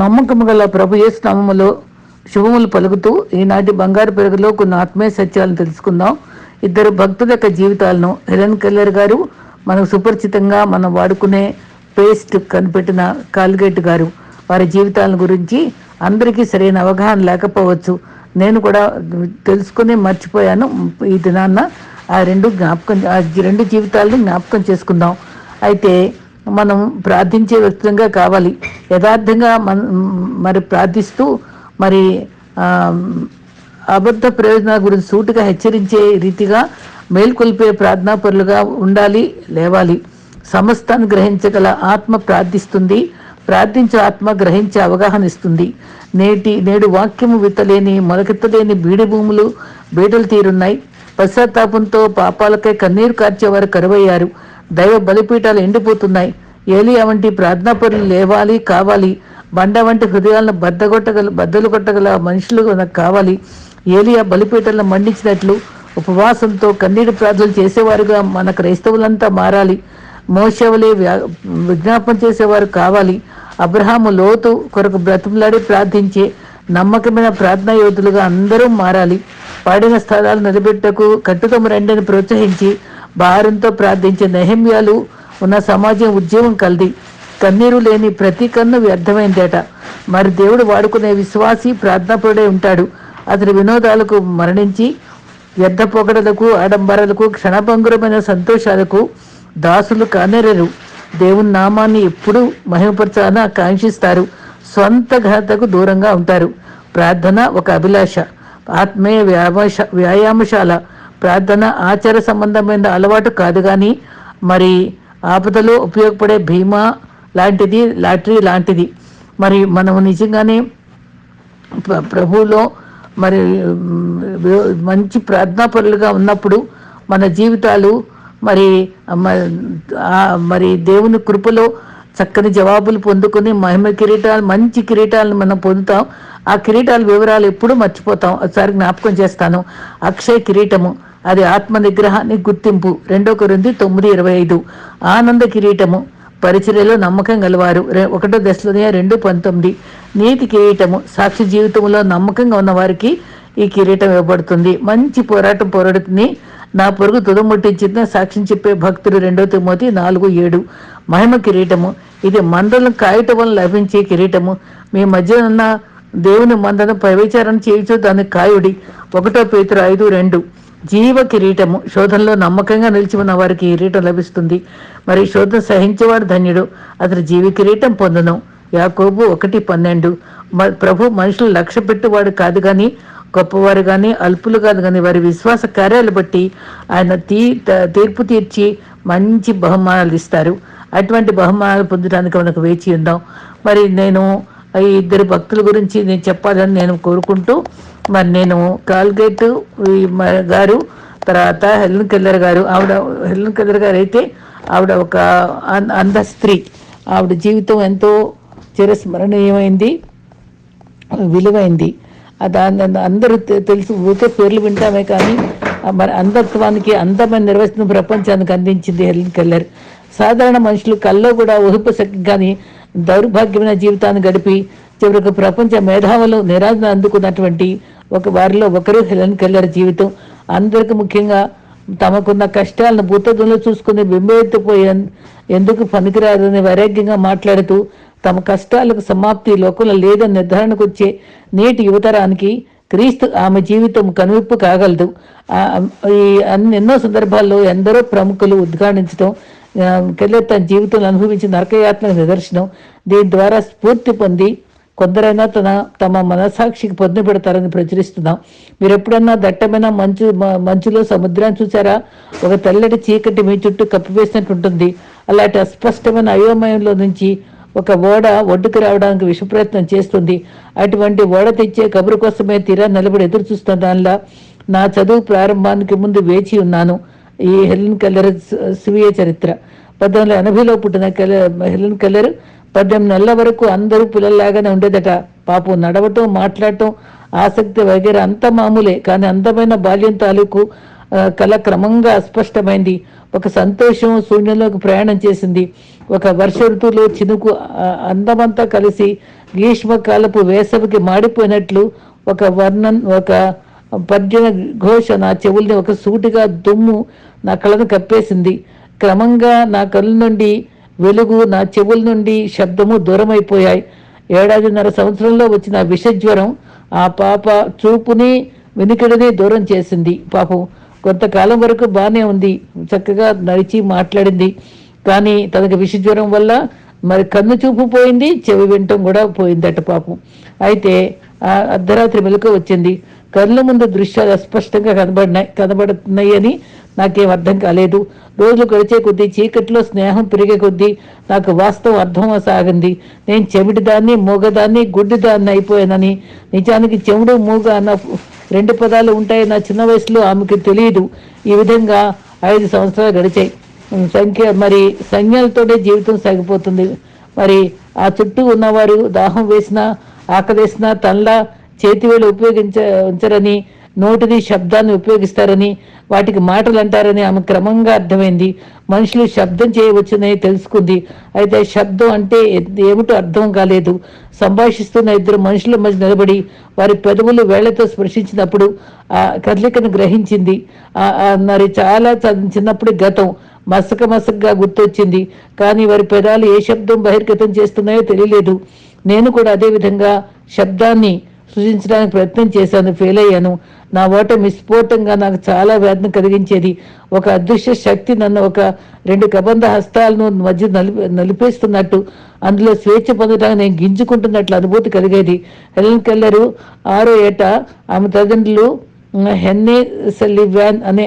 నమ్మకము గల ప్రభు ఏ స్నామములో శుభములు పలుకుతూ ఈనాటి బంగారు పెరుగులో కొన్ని ఆత్మీయ సత్యాలను తెలుసుకుందాం. ఇద్దరు భక్తుల యొక్క జీవితాలను హెలెన్ కెల్లర్ గారు మనకు సుపరిచితంగా మనం వాడుకునే పేస్ట్ కనిపెట్టిన కాల్గేట్ గారు. వారి జీవితాల గురించి అందరికీ సరైన అవగాహన లేకపోవచ్చు. నేను కూడా తెలుసుకుని మర్చిపోయాను. ఈ దినాన్న ఆ రెండు జ్ఞాపకం ఆ రెండు జీవితాలను జ్ఞాపకం చేసుకుందాం. అయితే మనం ప్రార్థించే వ్యక్తులంగా కావాలి. యథార్థంగా మన మరి ప్రార్థిస్తూ మరి అబద్ధ ప్రయోజనాల గురించి సూటిగా హెచ్చరించే రీతిగా మేల్కొల్పే ప్రార్థనాపరులుగా ఉండాలి లేవాలి. సమస్తాన్ని గ్రహించగల ఆత్మ ప్రార్థిస్తుంది. ప్రార్థించే ఆత్మ గ్రహించే అవగాహన ఇస్తుంది. నేటి నేడు వాక్యము విత్తలేని మొలకెత్తలేని బీడి భూములు బీటలు తీరున్నాయి. పశ్చాత్తాపంతో పాపాలకై కన్నీరు కార్చేవారు కరువయ్యారు. దైవ బలిపీఠాలు ఎండిపోతున్నాయి. ఏలియా వంటి ప్రార్థనాపరులు లేవాలి కావాలి. బండ వంటి హృదయాలను బద్దగొట్టగల బద్దలు కొట్టగల మనుషులు మనకు కావాలి ఏలియా బలిపీఠాలను మండించినట్లు ఉపవాసంతో కన్నీటి ప్రార్థనలు చేసేవారుగా మన క్రైస్తవులంతా మారాలి. మోసవలే విజ్ఞాపన చేసేవారు కావాలి. అబ్రహాము లోతు కొరకు బ్రతుములాడి ప్రార్థించే నమ్మకమైన ప్రార్థనా యోధులుగా అందరూ మారాలి. పాడిన స్థలాలు నిలబెట్టకు కట్టుదమ్మ రెండని ప్రోత్సహించి భారంతో ప్రార్థించే నెహమ్యాలు ఉన్న సమాజం ఉద్యమం కలిది. కన్నీరు లేని ప్రతి కన్ను వ్యర్థమైందేట. మరి దేవుడు వాడుకునే విశ్వాసి ప్రార్థనపడే ఉంటాడు. అతని వినోదాలకు మరణించి వ్యర్థ పొగడలకు ఆడంబరాలకు క్షణభంగురమైన సంతోషాలకు దాసులు కానేరరు. దేవుని నామాన్ని ఎప్పుడూ మహిమపరచాలని ఆకాంక్షిస్తారు స్వంత ఘనతకు దూరంగా ఉంటారు. ప్రార్థన ఒక అభిలాష. ఆత్మీయ వ్యాయామశ వ్యాయామశాల. ప్రార్థన ఆచార సంబంధమైన అలవాటు కాదు కానీ మరి ఆపదలో ఉపయోగపడే భీమా లాంటిది లాటరీ లాంటిది. మరి మనము నిజంగానే ప్రభువులో మరి మంచి ప్రార్థనా మంచి ప్రార్థనాపరులుగా ఉన్నప్పుడు మన జీవితాలు మరి మ- మరి దేవుని కృపలో చక్కని జవాబులు పొందుకొని మహిమ కిరీటాలు మంచి కిరీటాలను మనం పొందుతాం. ఆ కిరీటాల వివరాలు ఎప్పుడూ మర్చిపోతాం. ఒకసారి జ్ఞాపకం చేస్తాను. అక్షయ కిరీటము. అది ఆత్మ నిగ్రహాన్ని గుర్తింపు. రెండో కొరింది తొమ్మిది ఇరవై ఐదు. ఆనంద కిరీటము. పరిచర్యలో నమ్మకం గలవారు. ఒకటో దశలోనే రెండు పంతొమ్మిది. నీతి కిరీటము. సాక్షి జీవితంలో నమ్మకంగా ఉన్న వారికి ఈ కిరీటం ఇవ్వబడుతుంది. మంచి పోరాటం పోరాడుతుంది నా పొరుగు తుదముట్టించిన సాక్ష్యం చెప్పే భక్తుడు రెండో తిమోతి నాలుగు ఏడు. మహిమ కిరీటము. ఇది మండలం కాయటం వల్ల లభించే కిరీటము. మీ మధ్య ఉన్న దేవుని మందను ప్రవేచారం చేయొచ్చు దాని కాయుడి. ఒకటో పేతురు ఐదు రెండు. జీవ కిరీటము. శోధనలో నమ్మకంగా నిలిచి ఉన్న వారికి ఈ కిరీటం లభిస్తుంది. మరి శోధన సహించేవాడు ధన్యుడు. అతడు జీవి కిరీటం పొందను. యాకోబు ఒకటి పన్నెండు. మ- ప్రభు మనుషులు లక్ష్య పెట్టువాడు కాదు కానీ గొప్పవారు కానీ అల్పులు కాదు కానీ వారి విశ్వాస కార్యాలు బట్టి ఆయన తీ తీర్పు తీర్చి మంచి బహుమానాలు ఇస్తారు. అటువంటి బహుమానాలు పొందడానికి మనకు వేచి ఉందాం. మరి నేను ఈ ఇద్దరు భక్తుల గురించి నేను చెప్పాలని నేను కోరుకుంటూ మరి నేను కాల్గేట్ గారు తర్వాత హెలెన్ కెల్లర్ గారు ఆవిడ హెలెన్ కెల్లర్ గారు అయితే ఆవిడ ఒక అన్- అంధ స్త్రీ. ఆవిడ జీవితం ఎంతో చిరస్మరణీయమైంది విలువైంది. దాన్ని అందరూ తె- తెలుసు ఊరికే పేర్లు వింటామే కానీ మరి అంధత్వానికి అందమైన నిర్వచనం ప్రపంచానికి అందించింది హెలెన్ కెల్లర్. సాధారణ మనుషులు కల్లో కూడా ఊహిపశక్తి కానీ దౌర్భాగ్యమైన జీవితాన్ని గడిపి చివరికి ప్రపంచ మేధావులు నిరాశను అందుకున్నటువంటి ఒక వారిలో ఒకరు హెలెన్ కెల్లర్ జీవితం. అందరికి ముఖ్యంగా తమకున్న కష్టాలను భూతద్దంలో చూసుకుని బింబెత్తిపోయి ఎందుకు పనికిరాదని వైరాగ్యంగా మాట్లాడుతూ తమ కష్టాలకు సమాప్తి లోకంలో లేదని నిర్ధారణకు వచ్చే నేటి యువతరానికి క్రీస్తు ఆమె జీవితం కనువిప్పు కాగలదు. ఈ అన్ని ఎన్నో సందర్భాల్లో ఎందరో ప్రముఖులు ఉద్ఘాటించడం కెళ్ళే తన జీవితంలో అనుభవించిన నరకయాత్మక నిదర్శనం. దీని ద్వారా స్ఫూర్తి పొంది కొందరైనా తన తమ మనసాక్షికి పొందు పెడతారని ప్రచురిస్తున్నాం. మీరు ఎప్పుడన్నా దట్టమైన మంచు మంచులో సముద్రాన్ని చూసారా ఒక తెల్లటి చీకటి మీ చుట్టూ కప్పివేసినట్టు ఉంటుంది. అలాంటి అస్పష్టమైన అయోమయంలో నుంచి ఒక ఓడ ఒడ్డుకు రావడానికి విషప్రయత్నం చేస్తుంది. అటువంటి ఓడ తెచ్చే కబురు కోసమే తీరా నిలబడి ఎదురు చూస్తున్న దానిలా నా చదువు ప్రారంభానికి ముందు వేచి ఉన్నాను. ఈ హెలెన్ కల్లర్ స్వీయ చరిత్ర. పద్దెనిమిది వందల ఎనభైలో పుట్టిన కెల్లర్ హెలెన్ కల్లర్ పద్దెనిమిది నెలల వరకు అందరూ పిల్లల్లాగానే ఉండేదట. పాపం నడవటం మాట్లాడటం ఆసక్తి వగేర అంత మామూలే. కానీ అందమైన బాల్యం తాలూకు కళ క్రమంగా అస్పష్టమైంది. ఒక సంతోషం శూన్యంలోకి ప్రయాణం చేసింది. ఒక వర్ష ఋతువులో చినుకు అందమంతా కలిసి గ్రీష్మకాలపు వేసవికి మాడిపోయినట్లు ఒక వర్ణన్ ఒక పద్యన ఘోష నా చెవుల్ని ఒక సూటిగా దుమ్ము నా కళ్ళను కప్పేసింది. క్రమంగా నా కళ్ళ నుండి వెలుగు నా చెవుల నుండి శబ్దము దూరమైపోయాయి. ఏడాదిన్నర సంవత్సరంలో వచ్చిన విషజ్వరం ఆ పాప చూపుని వెనుకడిని దూరం చేసింది. పాపం కొంతకాలం వరకు బాగానే ఉంది. చక్కగా నడిచి మాట్లాడింది. కానీ తనకి విషజ్వరం వల్ల మరి కన్ను చూపు పోయింది చెవి వింటం కూడా పోయిందట పాపం. అయితే ఆ అర్ధరాత్రి మెలకు వచ్చింది. కళ్ళ ముందు దృశ్యాలు అస్పష్టంగా కనబడినాయి కనబడుతున్నాయని నాకేం అర్థం కాలేదు. రోజులు గడిచే కొద్దీ చీకట్లో స్నేహం పెరిగే కొద్దీ నాకు వాస్తవం అర్థం సాగింది. నేను చెమిటిదాన్ని మూగదాన్ని గుడ్డిదాన్ని అయిపోయానని. నిజానికి చెముడు మూగ అన్న రెండు పదాలు ఉంటాయి నా చిన్న వయసులో ఆమెకు తెలియదు ఈ విధంగా ఐదు సంవత్సరాలు గడిచాయి. సంఖ్య మరి సంజ్ఞలతోనే జీవితం సాగిపోతుంది. మరి ఆ చుట్టూ ఉన్నవారు దాహం వేసినా ఆకలేసినా తనలా చేతివేలు ఉపయోగించ ఉంచరని నోటిది శబ్దాన్ని ఉపయోగిస్తారని వాటికి మాటలు అంటారని ఆమె క్రమంగా అర్థమైంది. మనుషులు శబ్దం చేయవచ్చునని తెలుసుకుంది. అయితే శబ్దం అంటే ఏమిటో అర్థం కాలేదు. సంభాషిస్తున్న ఇద్దరు మనుషుల మధ్య నిలబడి వారి పెదవులు వేళ్ళతో స్పృశించినప్పుడు ఆ కదలికను గ్రహించింది. మరి చాలా చిన్నప్పుడు గతం. మసక మసకగా గుర్తొచ్చింది. కానీ వారి పెదాలు ఏ శబ్దం బహిర్గతం చేస్తున్నాయో తెలియలేదు. నేను కూడా అదే విధంగా శబ్దాన్ని సృజించడానికి ప్రయత్నం చేశాను ఫెయిల్ అయ్యాను. నా ఓట విస్ఫోటంగా నాకు చాలా వేదన కలిగించేది. ఒక అదృశ్య శక్తి నన్ను ఒక రెండు కబంధ హస్తాలను మధ్య నలిపి నలిపేస్తున్నట్టు. అందులో స్వేచ్ఛ పొందడానికి నేను గింజుకుంటున్నట్లు అనుభూతి కలిగేది. హెలెన్ కెల్లరు ఆరో ఏట ఆమె తల్లిదండ్రులు హెన్నే సల్లివాన్ అనే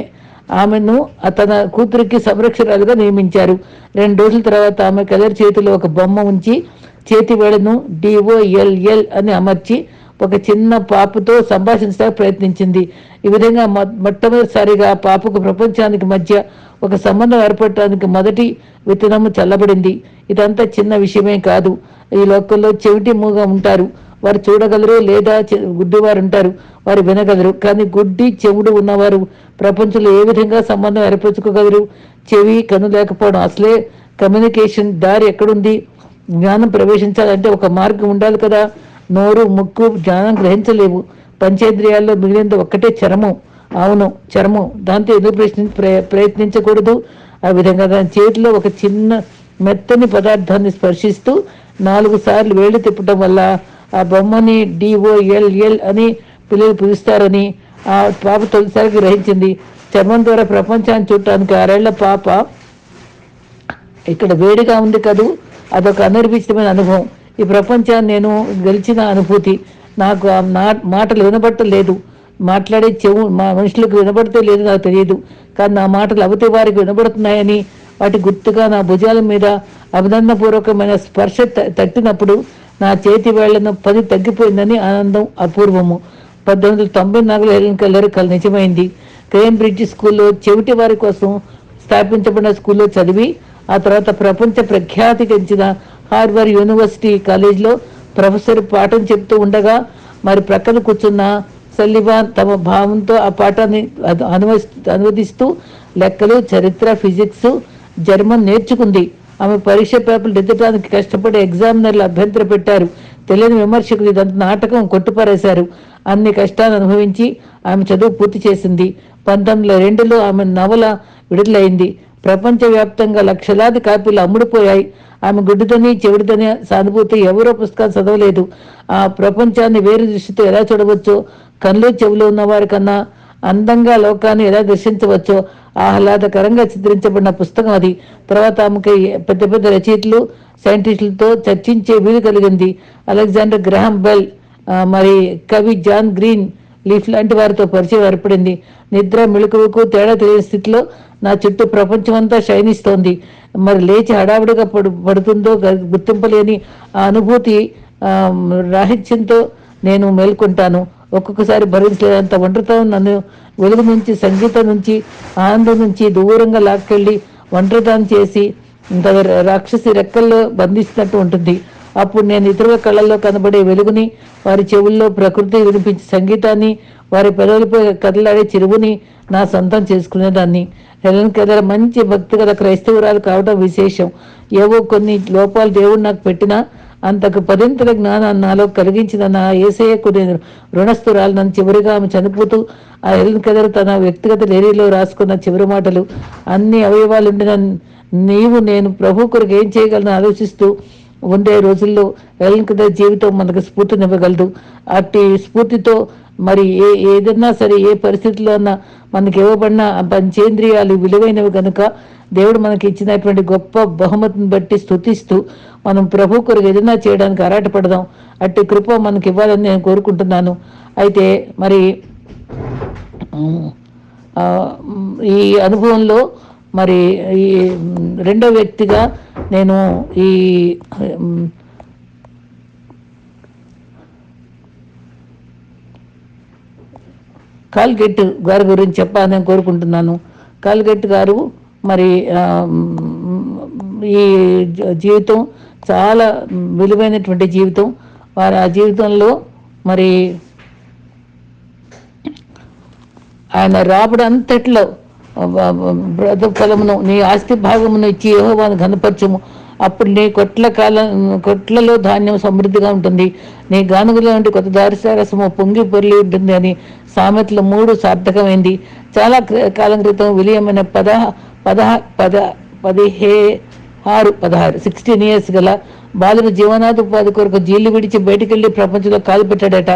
ఆమెను తన కూతురికి సంరక్షకురాలుగా నియమించారు. రెండు రోజుల తర్వాత ఆమె కలర్ చేతిలో ఒక బొమ్మ ఉంచి చేతి వేళను డిఓఎల్ఎల్ అని అమర్చి ఒక చిన్న పాపతో సంభాషించడానికి ప్రయత్నించింది. ఈ విధంగా మొట్టమొదటిసారిగా పాపకు ప్రపంచానికి మధ్య ఒక సంబంధం ఏర్పడటానికి మొదటి విత్తనము చల్లబడింది. ఇదంతా చిన్న విషయమే కాదు. ఈ లోకంలో చెవిటి మూగా ఉంటారు. వారు చూడగలరు లేదా గుడ్డివారు ఉంటారు. వారు వినగలరు. కానీ గుడ్డి చెవుడు ఉన్నవారు ప్రపంచంలో ఏ విధంగా సంబంధం ఏర్పరచుకోగలరు? చెవి కను లేకపోవడం అసలే కమ్యూనికేషన్ దారి ఎక్కడుంది? జ్ఞానం ప్రవేశించాలంటే ఒక మార్గం ఉండాలి కదా. నోరు ముక్కు జ్ఞానం గ్రహించలేవు. పంచేంద్రియాల్లో మిగిలింది ఒక్కటే చర్మం. అవును చర్మం. దాంతో ఎందుకు ప్రశ్ని ప్రయత్నించకూడదు. ఆ విధంగా దాని చేతిలో ఒక చిన్న మెత్తని పదార్థాన్ని స్పర్శిస్తూ నాలుగు సార్లు వేళ్ళు తిప్పడం వల్ల ఆ బొమ్మని డిఓఎల్ఎల్ అని పిల్లలు పిలుస్తారని ఆ పాప తొలిసారి గ్రహించింది. చర్మం ద్వారా ప్రపంచాన్ని చూడటానికి ఆరేళ్ళ పాప ఇక్కడ వేడిగా ఉంది కదూ? అదొక అనిర్భిష్టమైన అనుభవం. ఈ ప్రపంచాన్ని నేను గెలిచిన అనుభూతి. నాకు ఆ నా- మాటలు వినబట్టలేదు మాట్లాడే చెవు మా మనుషులకు వినబడితే లేదు నాకు తెలియదు. కానీ నా మాటలు అవతలి వారికి వినబడుతున్నాయని వాటి గుర్తుగా నా భుజాల మీద అభినందనపూర్వకమైన స్పర్శ తట్టినప్పుడు నా చేతి వేళ్ళను పది తగ్గిపోయిందని ఆనందం అపూర్వము. పద్దెనిమిది వందల తొంభై నాలుగులో హెలెన్ కల్లర్ కల నిజమైంది. కేంబ్రిడ్జ్ స్కూల్లో చెవిటి వారి కోసం స్థాపించబడిన స్కూల్లో చదివి ఆ తర్వాత ప్రపంచ ప్రఖ్యాతికించిన హార్వర్ యూనివర్సిటీ కాలేజీలో ప్రొఫెసర్ పాఠం చెప్తూ ఉండగా మరి ప్రక్కన కూర్చున్న సల్లివాన్ తమ భావంతో ఆ పాఠాన్ని అను- అనువదిస్తూ లెక్కలు చరిత్ర ఫిజిక్స్ జర్మన్ నేర్చుకుంది. ఆమె పరీక్ష పేపర్లు దిద్దడానికి కష్టపడి ఎగ్జామినర్లు అభ్యంతర పెట్టారు. తెలియని విమర్శకులు ఇదంతా నాటకం కొట్టుపారేశారు. అన్ని కష్టాలు అనుభవించి ఆమె చదువు పూర్తి చేసింది. పంతొమ్మిది వందల రెండులో ఆమె నవల విడుదలైంది. ప్రపంచవ్యాప్తంగా లక్షలాది కాపీలు అమ్ముడుపోయాయి. ఆమె గుడ్డుదని చెవిడిదని సానుభూతి ఎవరో పుస్తకాలు చదవలేదు. ఆ ప్రపంచాన్ని వేరు దృష్టితో ఎలా చూడవచ్చో? కళ్ళు చెవులు ఉన్నవారి కన్నా అందంగా లోకాన్ని ఎలా దర్శించవచ్చో ఆహ్లాదకరంగా చిత్రించబడిన పుస్తకం అది. తర్వాత ఆమెకి పెద్ద పెద్ద రచయితలు సైంటిస్టులతో చర్చించే వీలు కలిగింది. అలెగ్జాండర్ గ్రహం బెల్ మరి కవి జాన్ గ్రీన్ లీఫ్ లాంటి వారితో పరిచయం ఏర్పడింది. నిద్ర మెళుకువకు తేడా తెలియని స్థితిలో నా చుట్టూ ప్రపంచం అంతా శయనిస్తోంది. మరి లేచి హడావుడిగా పడు పడుతుందో గుర్తింపలేని ఆ అనుభూతి రాహిత్యంతో నేను మేల్కొంటాను. ఒక్కొక్కసారి భరించలేనంత ఒంటరితనం నన్ను వెలుగు నుంచి సంగీతం నుంచి ఆనందం నుంచి దూరంగా లాక్కెళ్ళి ఒంటరితనం చేసి రాక్షసి రెక్కల్లో బంధిస్తున్నట్టు ఉంటుంది. అప్పుడు నేను ఇతరుల కళ్ళల్లో కనబడే వెలుగుని వారి చెవుల్లో ప్రకృతి వినిపించే సంగీతాన్ని వారి పెదవులపై కదలాడే చిరువుని నా సొంతం చేసుకునేదాన్ని. హెలెన్ కెదర్ మంచి భక్తి గల క్రైస్తవురాలు కావడం విశేషం. ఏవో కొన్ని లోపాలు దేవుడు నాకు పెట్టినా అంతకు పదింతల జ్ఞానాన్ని నాలో కలిగించిన నా ఏసయ్యకు నేను రుణస్థురాలు నన్ను చివరిగా ఆమె చనిపోతూ ఆ హెలెన్ కెదర్ తన వ్యక్తిగత డైరీలో రాసుకున్న చివరి మాటలు అన్ని అవయవాలుండిన నీవు నేను ప్రభు కొరకు ఏం చేయగలను ఆలోచిస్తూ ఉండే రోజుల్లో హెలెన్ కేదర్ జీవితం మనకు స్ఫూర్తినివ్వగలదు. అట్టి స్ఫూర్తితో మరి ఏ ఏదన్నా సరే ఏ పరిస్థితుల్లో అన్నా మనకి ఇవ్వబడిన పంచేంద్రియాలు విలువైనవి కనుక దేవుడు మనకి ఇచ్చినటువంటి గొప్ప బహుమతిని బట్టి స్తుతిస్తూ మనం ప్రభు కొరకు ఏదైనా చేయడానికి అరాటపడదాం అట్టి కృప మనకి ఇవ్వాలని నేను కోరుకుంటున్నాను. అయితే మరి ఈ అనుభవంలో మరి ఈ రెండో వ్యక్తిగా నేను ఈ కాల్గెట్ గారి గురించి చెప్పాలని కోరుకుంటున్నాను. కాల్గెట్ గారు మరి ఈ జీవితం చాలా విలువైనటువంటి జీవితం. వారి ఆ జీవితంలో మరి ఆయన రాబడి అంతట్లో బ్రత ఫలమును నీ ఆస్తి భాగమును ఇచ్చి యెహోవాను ఘనపరచము. అప్పుడు నీ కొట్ల కాలం కొట్లలో ధాన్యం సమృద్ధిగా ఉంటుంది. నీ గానుగులో నుండి కొత్త దారిసారసము పొంగి పొర్లి ఉంటుంది అని సామెతలు మూడు సార్థకమైంది. చాలా కాలం క్రితం విలియం అనే పద పద పద పదిహే ఆరు పదహారు సిక్స్టీన్ ఇయర్స్ గల బాలుడు జీవనాధోపాధి కొరకు జీళ్ళు విడిచి బయటికెళ్ళి ప్రపంచంలో కాలు పెట్టాడట.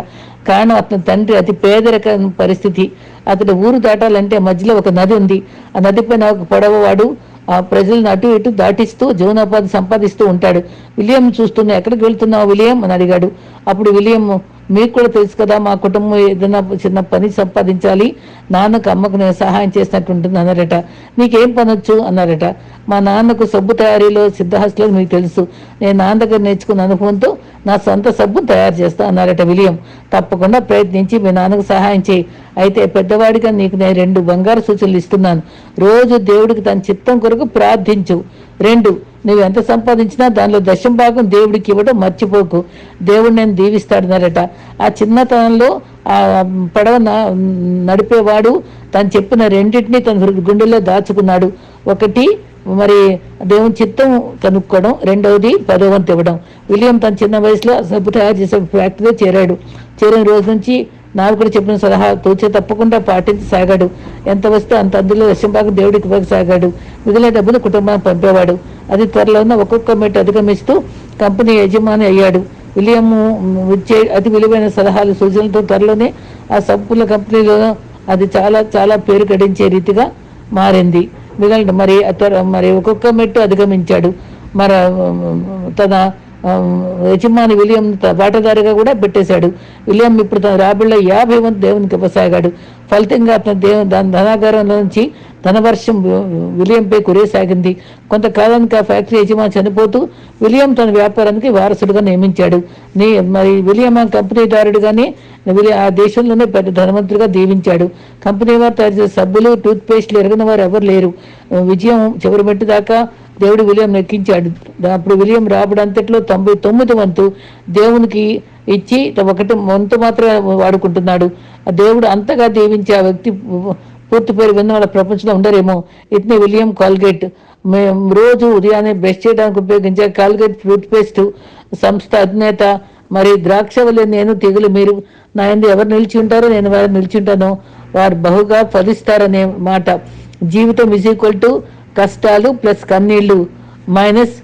కారణం అతని తండ్రి అతి పేదరిక పరిస్థితి. అతడు ఊరు దాటాలంటే మధ్యలో ఒక నది ఉంది. ఆ నదిపైన ఒక పొడవవాడు ఆ ప్రజలను అటు ఇటు దాటిస్తూ జీవనోపాధి సంపాదిస్తూ ఉంటాడు. విలియం చూస్తున్నా ఎక్కడికి వెళ్తున్నావు విలియం? అని అడిగాడు. అప్పుడు విలియం మీకు కూడా తెలుసు కదా మా కుటుంబం ఏదైనా చిన్న పని సంపాదించాలి నాన్నకు అమ్మకు నేను సహాయం చేసినట్టు ఉంటుంది అన్నారట. నీకేం పనొచ్చు? అన్నారట. మా నాన్నకు సబ్బు తయారీలో సిద్ధహస్తులో మీకు తెలుసు. నేను నాన్న దగ్గర నేర్చుకున్న అనుభవంతో నా సొంత సబ్బును తయారు చేస్తా అన్నారట విలియం. తప్పకుండా ప్రయత్నించి మీ నాన్నకు సహాయం చేయి. అయితే పెద్దవాడిగా నీకు నేను రెండు బంగారు సూచనలు ఇస్తున్నాను. రోజు దేవుడికి తన చిత్తం కొరకు ప్రార్థించు. రెండు నువ్వు ఎంత సంపాదించినా దానిలో దశం భాగం దేవుడికి ఇవ్వడం మర్చిపోకు. దేవుడు నేను దీవిస్తాడన్నారట. ఆ చిన్నతనంలో ఆ పడవ నడిపేవాడు తను చెప్పిన రెండింటిని తన గుండెల్లో దాచుకున్నాడు. ఒకటి మరి దేవుని చిత్తం కనుక్కోవడం. రెండవది పదవంతు ఇవ్వడం. విలియం తన చిన్న వయసులో సబ్బు తయారు చేసే ఫ్యాక్టరీలో చేరాడు. చేరిన రోజు నుంచి నాకు చెప్పిన సలహా తోచే తప్పకుండా పాటించి సాగాడు. ఎంత వస్తే అంత అందులో దశంభాగం దేవుడికి ఇవ్వసాగాడు మిగిలిన డబ్బులు కుటుంబానికి పంపేవాడు. అది త్వరలో ఉన్న ఒక్కొక్క మెట్టు అధిగమిస్తూ కంపెనీ యజమాని అయ్యాడు. విలియము ఇచ్చే అతి విలువైన సలహాలు సూచనలతో త్వరలోనే ఆ సబ్బుల కంపెనీలో అది చాలా చాలా పేరు గడించే రీతిగా మారింది. మిగిలిన మరి మరి ఒక్కొక్క మెట్టు అధిగమించాడు. మరి తన యజమాని విలియం త- కూడా పెట్టేశాడు. విలియం ఇప్పుడు తన రాబడిలో యాభై మంది దేవునికి ఇవ్వసాగాడు ఫలితంగా అతను దేవు దాని ధనాగారంలో నుంచి ధనవర్షం విలియంపై కురేసాగింది. కొంతకాలానికి ఆ ఫ్యాక్టరీ యజమాని చనిపోతూ విలియం తన వ్యాపారానికి వారసుడుగా నియమించాడు. నీ మరి విలియం ఆ కంపెనీదారుడుగానే ఆ దేశంలోనే పెద్ద ధనవంతుడిగా దీవించాడు. కంపెనీ వారు తయారు చేసే సబ్బులు టూత్ పేస్ట్లు ఎరగిన వారు ఎవరు లేరు. విజయం చివరి దాకా దేవుడు విలియం ఎక్కించాడు అప్పుడు విలియం రాబడంతట్లో తొంభై తొమ్మిది వంతు దేవునికి ఇచ్చి ఒకటి వంతు మాత్రమే వాడుకుంటున్నాడు. ఆ దేవుడు అంతగా దీవించి ఆ వ్యక్తి పూర్తి పేరు విన్న వాళ్ళ ప్రపంచంలో ఉండరేమో. ఇట్నే విలియం కాల్గేట్. మేము రోజు ఉదయాన్నే బ్రష్ చేయడానికి ఉపయోగించే కాల్గేట్ టూత్ పేస్ట్ సంస్థ అధినేత మరి ద్రాక్షవల్లి నేను తెగులు మీరు. నా ఎందు ఎవరు నిలిచి ఉంటారో నేను వారు నిలిచి ఉంటానో. వారు బహుగా ఫలిస్తారనే మాట. జీవితం ఈజ్ ఈక్వల్ టు కష్టాలు ప్లస్ కన్నీళ్ళు మైనస్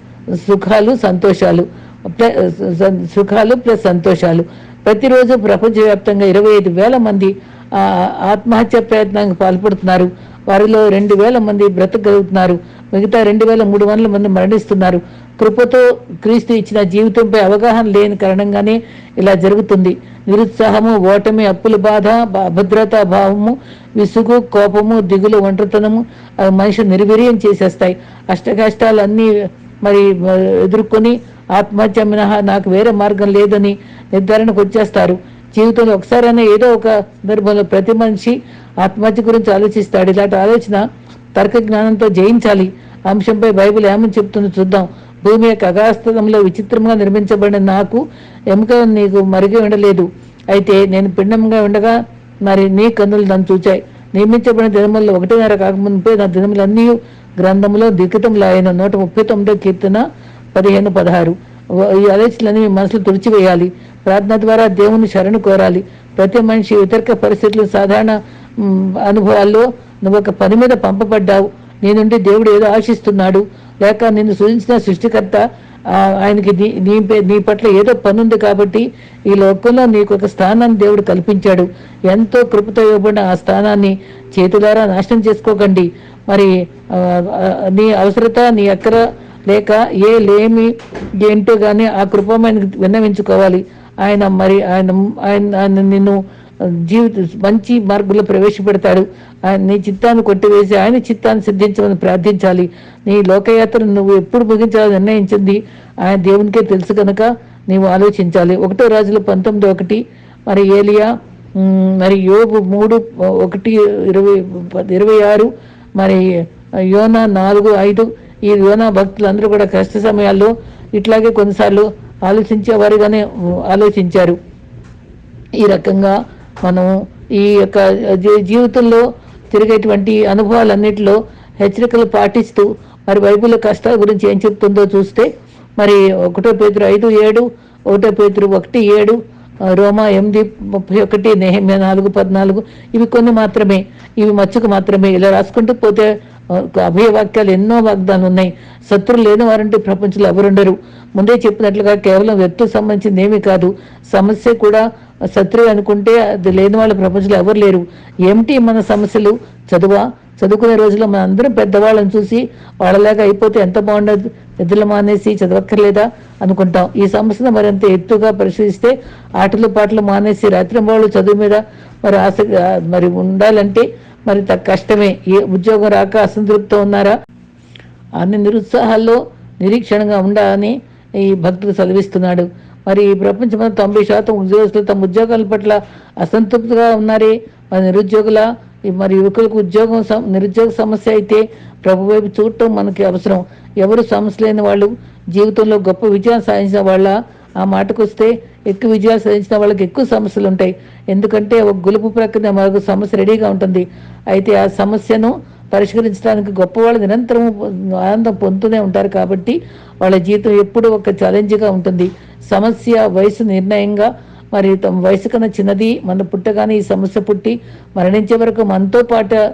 సుఖాలు సంతోషాలు. సుఖాలు ప్లస్ సంతోషాలు. ప్రతిరోజు ప్రపంచవ్యాప్తంగా ఇరవై ఐదు వేల మంది ఆత్మహత్య ప్రయత్నానికి పాల్పడుతున్నారు. వారిలో రెండు వేల మంది బ్రతకగలుగుతున్నారు. మిగతా రెండు వేల మూడు వందల మంది మరణిస్తున్నారు. కృపతో క్రీస్తు ఇచ్చిన జీవితంపై అవగాహన లేని కారణంగానే ఇలా జరుగుతుంది. నిరుత్సాహము ఓటమి అప్పుల బాధ అభద్రతా భావము విసుగు కోపము దిగులు ఒంటరితనము అవి మనిషి నిర్వీర్యం చేసేస్తాయి. అష్టకష్టాలన్నీ మరి ఎదుర్కొని ఆత్మహత్య మినహా నాకు వేరే మార్గం లేదని నిర్ధారణకు వచ్చేస్తారు. జీవితంలో ఒకసారైనా ఏదో ఒక సందర్భంలో ప్రతి మనిషి ఆత్మహత్య గురించి ఆలోచిస్తాడు. ఇలాంటి ఆలోచన తర్క జ్ఞానంతో జయించాలి. అంశంపై బైబిల్ ఏమని చెప్తుందో చూద్దాం. భూమి యొక్క అగాస్తదంలో విచిత్రంగా నిర్మించబడిన నాకు ఎముక నీకు మరిగి ఉండలేదు. అయితే నేను పిండంగా ఉండగా మరి నీ కన్నులు నన్ను చూచాయి. నియమించబడిన దినముల్లో ఒకటిన్నర కాకముందే నా దినములన్నీ గ్రంథంలో దిక్కుతంలో ఆయన నూట ముప్పై తొమ్మిదో కీర్తన పదిహేను పదహారు. ఈ ఆలోచనలన్నీ మీ మనసులు తుడిచివేయాలి. ప్రార్థన ద్వారా దేవుని శరణు కోరాలి. ప్రతి మనిషి ఇతరక పరిస్థితులు సాధారణ అనుభవాల్లో నువ్వు ఒక పని మీద పంపబడ్డావు. నీ నుండి దేవుడు ఏదో ఆశిస్తున్నాడు. లేక నిన్ను సృజించిన సృష్టికర్త ఆయనకి నీ నీ పే- నీ పట్ల ఏదో పని ఉంది కాబట్టి ఈ లోకంలో నీకు ఒక స్థానాన్ని దేవుడు కల్పించాడు. ఎంతో కృపతో ఇవ్వబడిన ఆ స్థానాన్ని చేతులారా నాశనం చేసుకోకండి. మరి నీ అవసరత నీ అక్కర లేక ఏ లేమి ఏంటో కానీ ఆ కృపమైన విన్నవించుకోవాలి. ఆయన మరి ఆయన ఆయన ఆయన నిన్ను జీవిత మంచి మార్గంలో ప్రవేశపెడతాడు. ఆయన నీ చిత్తాన్ని కొట్టివేసి ఆయన చిత్తాన్ని సిద్ధించమని ప్రార్థించాలి. నీ లోకయాత్రను నువ్వు ఎప్పుడు ముగించాలని నిర్ణయించింది ఆయన దేవునికే తెలుసు కనుక నీవు ఆలోచించాలి. ఒకటో రాజులు పంతొమ్మిది ఒకటి మరి ఏలియా మరి యోబు మూడు ఒకటి ఇరవై ఇరవై ఆరు మరి యోనా నాలుగు ఐదు ఈ యోనా భక్తులందరూ కూడా కష్ట సమయాల్లో ఇట్లాగే కొన్నిసార్లు ఆలోచించేవారుగానే ఉమ్, ఆలోచించారు. ఈ రకంగా మనం ఈ యొక్క జీ- జీవితంలో తిరిగేటువంటి అనుభవాలన్నిటిలో హెచ్చరికలు పాటిస్తూ మరి బైబిల్ కష్టాల గురించి ఏం చెప్తుందో చూస్తే మరి ఒకటో పేతురు ఐదు ఏడు ఒకటో పేతురు ఒకటి ఏడు రోమా ఎనిమిది ముప్పై ఒకటి నెహమ్య నాలుగు పద్నాలుగు ఇవి కొన్ని మాత్రమే ఇవి మచ్చుకు మాత్రమే. ఇలా రాసుకుంటూ పోతే అభయవాక్యాలు అభయ వాక్యాలు ఎన్నో వాగ్దానాలు ఉన్నాయి. శత్రులు లేని వారంటే ప్రపంచంలో ఎవరుండరు. ముందే చెప్పినట్లుగా కేవలం వ్యక్తికి సంబంధించింది ఏమీ కాదు. సమస్య కూడా శత్రువు అనుకుంటే అది లేని వాళ్ళ ప్రపంచంలో ఎవరు లేరు. ఏమిటి మన సమస్యలు? చదువా? చదువుకునే రోజుల్లో మన అందరం పెద్దవాళ్ళని చూసి వాళ్ళలాగా అయిపోతే ఎంత బాగుండదు? నిద్రలు మానేసి చదవక్కర్లేదా? అనుకుంటాం. ఈ సమస్యను మరింత ఎత్తుగా పరిశీలిస్తే ఆటలు పాటలు మానేసి రాత్రి వాళ్ళు చదువు మీద మరి ఆశ మరి ఉండాలంటే మరి కష్టమే. ఏ ఉద్యోగం రాక అసంతృప్తితో ఉన్నారా? అన్ని నిరుత్సాహాల్లో నిరీక్షణగా ఉండాలని ఈ భక్తుడు చదివిస్తున్నాడు మరి ఈ ప్రపంచంలో తొంభై శాతం ఉద్యోగస్తులు తమ ఉద్యోగాల పట్ల అసంతృప్తిగా ఉన్నారే? మరి నిరుద్యోగుల మరి యువకులకు ఉద్యోగం నిరుద్యోగ సమస్య అయితే ప్రభు వైపు చూడటం మనకి అవసరం. ఎవరు సమస్య లేని వాళ్ళు జీవితంలో గొప్ప విజయం సాధించిన వాళ్ళ ఆ మాటకు వస్తే ఎక్కువ విజయాలు సాధించిన వాళ్ళకి ఎక్కువ సమస్యలు ఉంటాయి ఎందుకంటే ఒక గులుపు ప్రక్కన మరొక సమస్య రెడీగా ఉంటుంది. అయితే ఆ సమస్యను పరిష్కరించడానికి గొప్ప వాళ్ళు నిరంతరం ఆనందం పొందుతూనే ఉంటారు కాబట్టి వాళ్ళ జీవితం ఎప్పుడూ ఒక ఛాలెంజ్గా ఉంటుంది. సమస్య వయసు నిర్ణయంగా మరి తమ వయసు కన్నా చిన్నది మన పుట్టగానే ఈ సమస్య పుట్టి మరణించే వరకు మనతో పాటు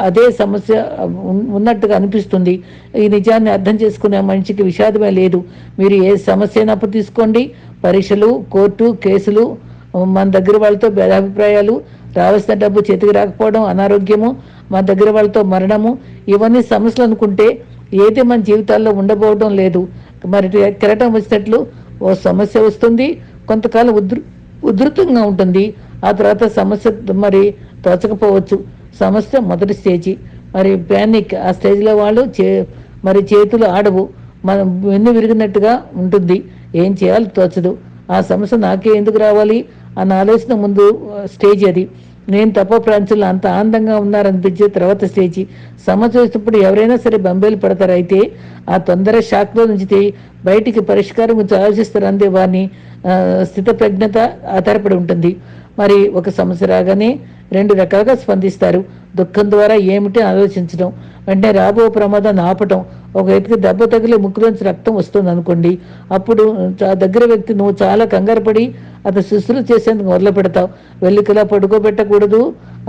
అదే సమస్య ఉన్- ఉన్నట్టుగా అనిపిస్తుంది. ఈ నిజాన్ని అర్థం చేసుకునే మనిషికి విషాదమే లేదు. మీరు ఏ సమస్య అయినప్పుడు తీసుకోండి. పరీక్షలు కోర్టు కేసులు మన దగ్గర వాళ్ళతో భేదాభిప్రాయాలు రావాల్సిన డబ్బు చేతికి రాకపోవడం అనారోగ్యము మన దగ్గర వాళ్ళతో మరణము ఇవన్నీ సమస్యలు అనుకుంటే ఏది మన జీవితాల్లో ఉండబోవడం లేదు. మరి కిరటం వచ్చినట్లు ఓ సమస్య వస్తుంది. కొంతకాలం ఉధృ ఉధృతంగా ఉంటుంది. ఆ తర్వాత సమస్య మరి తోచకపోవచ్చు. సమస్య మొదటి స్టేజి. మరి ప్యానిక్ ఆ స్టేజ్లో వాళ్ళు చే మరి చేతులు ఆడవు. మనం వెన్ను విరిగినట్టుగా ఉంటుంది. ఏం చేయాలి తోచదు. ఆ సమస్య నాకే ఎందుకు రావాలి? అన్న ఆలోచన ముందు స్టేజ్ అది. నేను తప్ప ప్రాంతంలో అంత ఆనందంగా ఉన్నారనిపించే తర్వాత స్టేజి. సమస్య ఎవరైనా సరే బంబేలు పడతారు. అయితే ఆ తొందర షాక్లో నుంచి బయటికి పరిష్కారం గురించి ఆలోచిస్తారు అందే వారిని స్థితప్రజ్ఞత ప్రజ్ఞత ఆధారపడి ఉంటుంది. మరి ఒక సమస్య రాగానే రెండు రకాలుగా స్పందిస్తారు. దుఃఖం ద్వారా ఏమిటి ఆలోచించడం. వెంటనే రాబో ప్రమాదాన్ని ఆపటం. ఒక వ్యక్తికి దెబ్బ తగిలి ముక్కులోంచి రక్తం వస్తుంది అనుకోండి. అప్పుడు ఆ దగ్గర వ్యక్తి నువ్వు చాలా కంగారు పడి అతను శుశ్రూష చేసేందుకు మొదలు పెడతావు. వెళ్ళికలా పడుకోబెట్టకూడదు.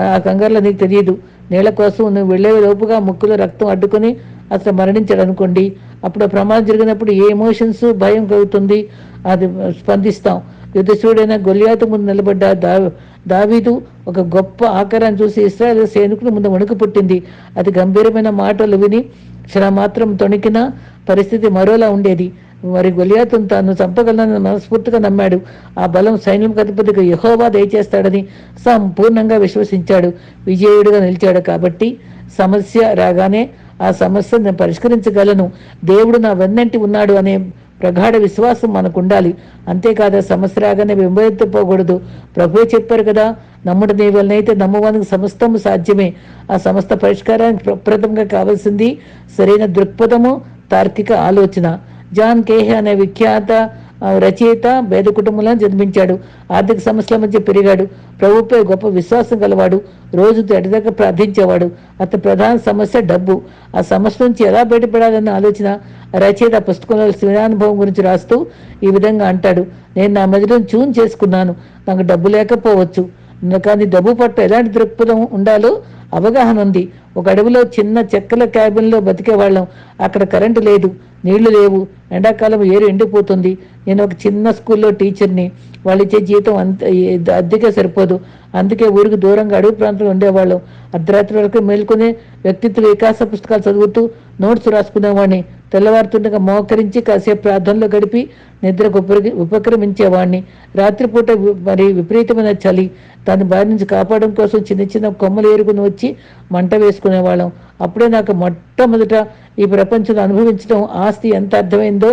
ఆ కంగారులో నీకు తెలియదు. నీళ్ళ కోసం నువ్వు వెళ్ళే లోపుగా ముక్కులో రక్తం అడ్డుకొని అసలు మరణించాడు అనుకోండి. అప్పుడు ప్రమాదం జరిగినప్పుడు ఏ ఎమోషన్స్ భయం కలుగుతుంది? అది స్పందిస్తాం. యుద్ధశివుడైన గొలియాతు ముందు నిలబడ్డ దా దావీదు ఒక గొప్ప ఆకారాన్ని చూసి ఇస్రాయల్ సైనికుల ముందు వణుకు పుట్టింది. అది గంభీరమైన మాటలు విని క్షణమాత్రం తొణికిన పరిస్థితి మరోలా ఉండేది. మరి గొలియాతును తాను చంపగలనని మనస్ఫూర్తిగా నమ్మాడు. ఆ బలం సైన్యం అధిపతికి యహోవా దయచేస్తాడని సంపూర్ణంగా విశ్వసించాడు. విజయుడిగా నిలిచాడు కాబట్టి సమస్య రాగానే ఆ సమస్యను నేను పరిష్కరించగలను. దేవుడు నా వెన్నంటి ఉన్నాడు అనే ప్రగాఢ విశ్వాసం మనకు ఉండాలి అంతేకాదు సమస్య రాగానే వెంబెత్తిపోకూడదు ప్రభువే చెప్పారు కదా నమ్ముడు నీ వలనైతే నమ్మవానికి సమస్తము సాధ్యమే. ఆ సమస్త పరిష్కారానికి ప్రప్రదంగా కావాల్సింది సరైన దృక్పథము తార్కిక ఆలోచన. జాన్ కేహే అనే విఖ్యాత రచయిత పేద కుటుంబంలో జన్మించాడు. ఆర్థిక సమస్యల మధ్య పెరిగాడు. ప్రభుపై గొప్ప విశ్వాసం గలవాడు. రోజు ఎడదగ్గ ప్రార్థించేవాడు. అతని ప్రధాన సమస్య డబ్బు. ఆ సమస్య నుంచి ఎలా బయటపడాలన్న ఆలోచన రచయిత పుస్తకంలో స్వీయానుభవం గురించి రాస్తూ ఈ విధంగా అంటాడు. నేను నా మెదడును చూన్ చేసుకున్నాను. నాకు డబ్బు లేకపోవచ్చు. కానీ డబ్బు పట్ల ఎలాంటి దృక్పథం ఉండాలో అవగాహన ఉంది. ఒక అడవిలో చిన్న చెక్కల క్యాబిన్లో బతికేవాళ్ళం. అక్కడ కరెంటు లేదు. నీళ్ళు లేవు. ఎండాకాలం ఏరు ఎండిపోతుంది. నేను ఒక చిన్న స్కూల్లో టీచర్ని. వాళ్ళు ఇచ్చే జీతం అంత అద్దెకే సరిపోదు. అందుకే ఊరికి దూరంగా అడవి ప్రాంతంలో ఉండేవాళ్ళం. అర్ధరాత్రి వరకు మేల్కొని వ్యక్తిత్వ వికాస పుస్తకాలు చదువుతూ నోట్స్ రాసుకునేవాడిని. తెల్లవారుతుండగా మోకరించి కాసేపు ప్రార్థనలో గడిపి నిద్రకు ఉపరి ఉపక్రమించేవాడిని రాత్రిపూట మరి విపరీతమైన చలి. దాని బారి నుంచి కాపాడడం కోసం చిన్న చిన్న కొమ్మలు ఏరుకుని వచ్చి మంట వేసుకునేవాళ్ళం. అప్పుడే నాకు మొట్టమొదట ఈ ప్రపంచంలో అనుభవించడం ఆస్తి ఎంత అర్థమైందో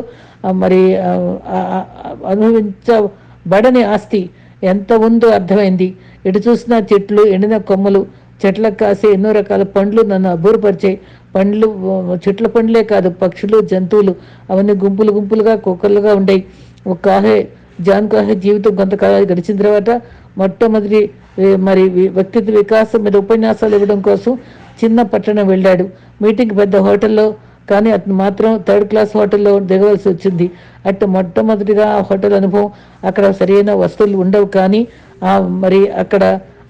మరి అనుభవించబడని ఆస్తి ఎంత ఉందో అర్థమైంది. ఎటు చూసినా చెట్లు ఎండిన కొమ్మలు చెట్లకు కాసే ఎన్నో రకాల పండ్లు నన్ను అబ్బురపరిచాయి. పండ్లు చెట్ల పండ్లే కాదు పక్షులు జంతువులు అవన్నీ గుంపులు గుంపులుగా కుక్కలుగా ఉండేవి ఒక కాహే జాన్ కాహే జీవితం కొంతకాలం గడిచిన తర్వాత మొట్టమొదటి మరి వ్యక్తిత్వ వికాసం మీద ఉపన్యాసాలు ఇవ్వడం కోసం చిన్న పట్టణం వెళ్ళాడు. మీటింగ్ పెద్ద హోటల్లో కానీ అతను మాత్రం థర్డ్ క్లాస్ హోటల్లో దిగవలసి వచ్చింది. అటు మొట్టమొదటిగా ఆ హోటల్ అనుభవం అక్కడ సరైన వస్తువులు ఉండవు కానీ ఆ మరి అక్కడ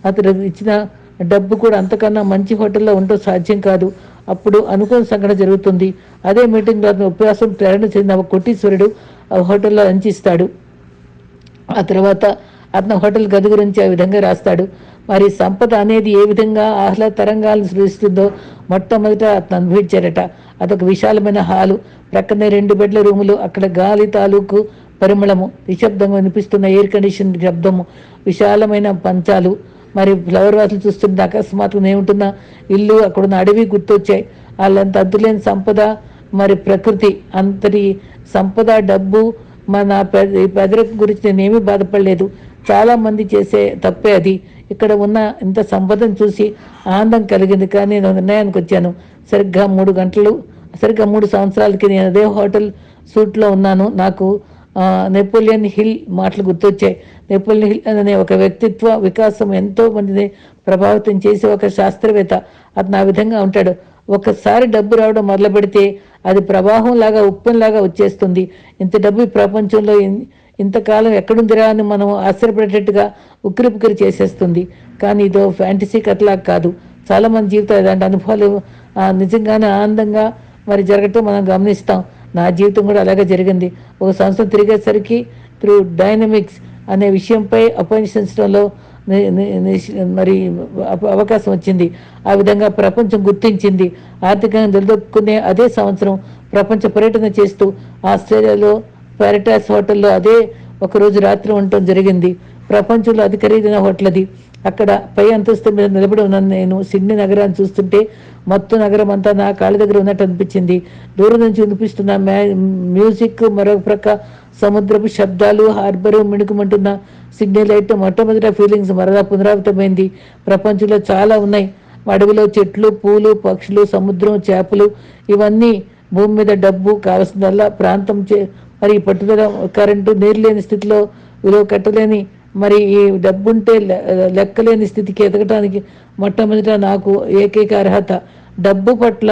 అతను ఇచ్చిన డబ్బు కూడా అంతకన్నా మంచి హోటల్లో ఉండటం సాధ్యం కాదు. అప్పుడు అనుకోని సంఘటన జరుగుతుంది. అదే మీటింగ్లో అతను ఉపవాసం ప్రేరణ చెందిన ఒక కోటీశ్వరుడు ఆ హోటల్లో అంచిస్తాడు ఆ తర్వాత అతను హోటల్ గది గురించి ఆ విధంగా రాస్తాడు. మరి సంపద అనేది ఏ విధంగా ఆహ్లాద తరంగాలను సృష్టిస్తుందో మొట్టమొదట అతను అనుభవించాడట. అదొక విశాలమైన హాలు. ప్రక్కనే రెండు బెడ్ల రూములు. అక్కడ గాలి తాలూకు పరిమళము. నిశ్శబ్దంగా వినిపిస్తున్న ఎయిర్ కండిషన్ శబ్దము. విశాలమైన పంచాలు. మరి ఫ్లవర్ వాసులు చూస్తుంటే అకస్మాత్తుగా ఏముంటున్న ఇల్లు అక్కడున్న అడవి గుర్తొచ్చాయి. వాళ్ళంత అద్దులేని సంపద మరి ప్రకృతి అంతటి సంపద డబ్బు మన పె- పెదరికం గురించి నేనేమీ బాధపడలేదు. చాలామంది చేసే తప్పే అది. ఇక్కడ ఉన్న ఇంత సంపదను చూసి ఆనందం కలిగింది. కానీ నేను నిర్ణయానికి వచ్చాను. సరిగ్గా మూడు గంటలు సరిగ్గా మూడు సంవత్సరాలకి నేను అదే హోటల్ సూట్లో ఉన్నాను. నాకు నెపోలియన్ హిల్ మాటలు గుర్తొచ్చాయి. నెపోలియన్ హిల్ అనే ఒక వ్యక్తిత్వ వికాసం ఎంతో మందిని ప్రభావితం చేసే ఒక శాస్త్రవేత్త అతను ఆ విధంగా ఉంటాడు. ఒకసారి డబ్బు రావడం మొదలు పెడితే అది ప్రవాహం లాగా ఉప్పెనలాగా వచ్చేస్తుంది. ఇంత డబ్బు ఈ ప్రపంచంలో ఇంతకాలం ఎక్కడుందిరా అని మనం ఆశ్చర్యపడేటట్టుగా ఉక్కిరిపుక్కిరి చేసేస్తుంది. కానీ ఇదో ఫ్యాంటసీ కథలా కాదు. చాలా మంది జీవితాలు ఇలాంటి అనుభవాలు నిజంగానే ఆనందంగా మరి జరగటం మనం గమనిస్తాం. నా జీవితం కూడా అలాగే జరిగింది. ఒక సంవత్సరం తిరిగేసరికి త్రూ డైనమిక్స్ అనే విషయంపై అపనిషించడంలో మరి అవకాశం వచ్చింది. ఆ విధంగా ప్రపంచం గుర్తించింది. ఆర్థికంగా నిలదొక్కునే అదే సంవత్సరం ప్రపంచ పర్యటన చేస్తూ ఆస్ట్రేలియాలో ప్యారటైస్ హోటల్లో అదే ఒకరోజు రాత్రి ఉండటం జరిగింది. ప్రపంచంలో అతి ఖరీదైన హోటల్ అది అక్కడ పై అంతస్తు మీద నిలబడి ఉన్నాను నేను సిడ్నీ నగరాన్ని చూస్తుంటే మొత్తం నగరం అంతా నా కాళ్ళ దగ్గర ఉన్నట్టు అనిపించింది. దూరం నుంచి వినిపిస్తున్న మ్యా- మ్యూజిక్ మరొక ప్రక్క సముద్రపు శబ్దాలు హార్బర్ మిణుకుమంటున్న సిగ్నల్ లైట్ మొట్టమొదట ఫీలింగ్స్ మరలా పునరావృతమైంది. ప్రపంచంలో చాలా ఉన్నాయి. అడవిలో చెట్లు పూలు పక్షులు సముద్రం చేపలు ఇవన్నీ భూమి మీద డబ్బు కావలసిందల్లా ప్రాంతం చే మరి పట్టుదల కరెంటు నీరు లేని స్థితిలో విలువ కట్టలేని మరి ఈ డబ్బుంటే లెక్కలేని స్థితికి ఎదగటానికి మొట్టమొదట నాకు ఏకైక అర్హత. డబ్బు పట్ల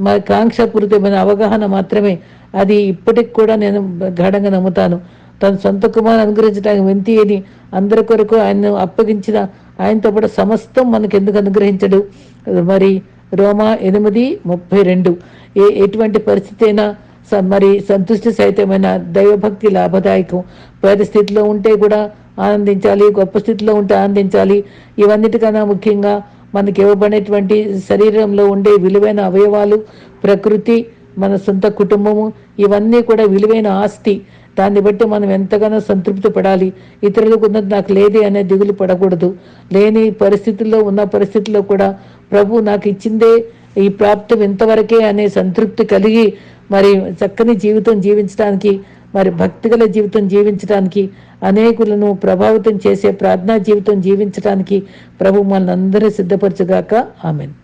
మరి కాంక్షపూరితమైన అవగాహన మాత్రమే అది ఇప్పటికి కూడా నేను గాఢంగా నమ్ముతాను. తన సొంత కుమారుని అనుగ్రహించడానికి వెంతి అని అందరి కొరకు ఆయన అప్పగించిన ఆయనతో పాటు సమస్తం మనకు ఎందుకు అనుగ్రహించడు? మరి రోమా ఎనిమిది ముప్పై రెండు. ఏ ఎటువంటి పరిస్థితి అయినా స- మరి సంతుష్టి సహితమైన దైవభక్తి లాభదాయకం. పేద స్థితిలో ఉంటే కూడా ఆనందించాలి గొప్ప స్థితిలో ఉంటే ఆనందించాలి. ఇవన్నిటికన్నా ముఖ్యంగా మనకి ఇవ్వబడినటువంటి శరీరంలో ఉండే విలువైన అవయవాలు ప్రకృతి మన సొంత కుటుంబము ఇవన్నీ కూడా విలువైన ఆస్తి. దాన్ని బట్టి మనం ఎంతగానో సంతృప్తి పడాలి. ఇతరులకు ఉన్నది నాకు లేదే అనే దిగులు పడకూడదు. లేని పరిస్థితుల్లో ఉన్న పరిస్థితుల్లో కూడా ప్రభు నాకు ఇచ్చిందే ఈ ప్రాప్తం ఇంతవరకే అనే సంతృప్తి కలిగి మరి చక్కని జీవితం జీవించడానికి మరి భక్తిగల జీవితం జీవించడానికి అనేకులను ప్రభావితం చేసే ప్రార్థనా జీవితం జీవించడానికి ప్రభు మనందరూ సిద్ధపరచుగాక. ఆమెను.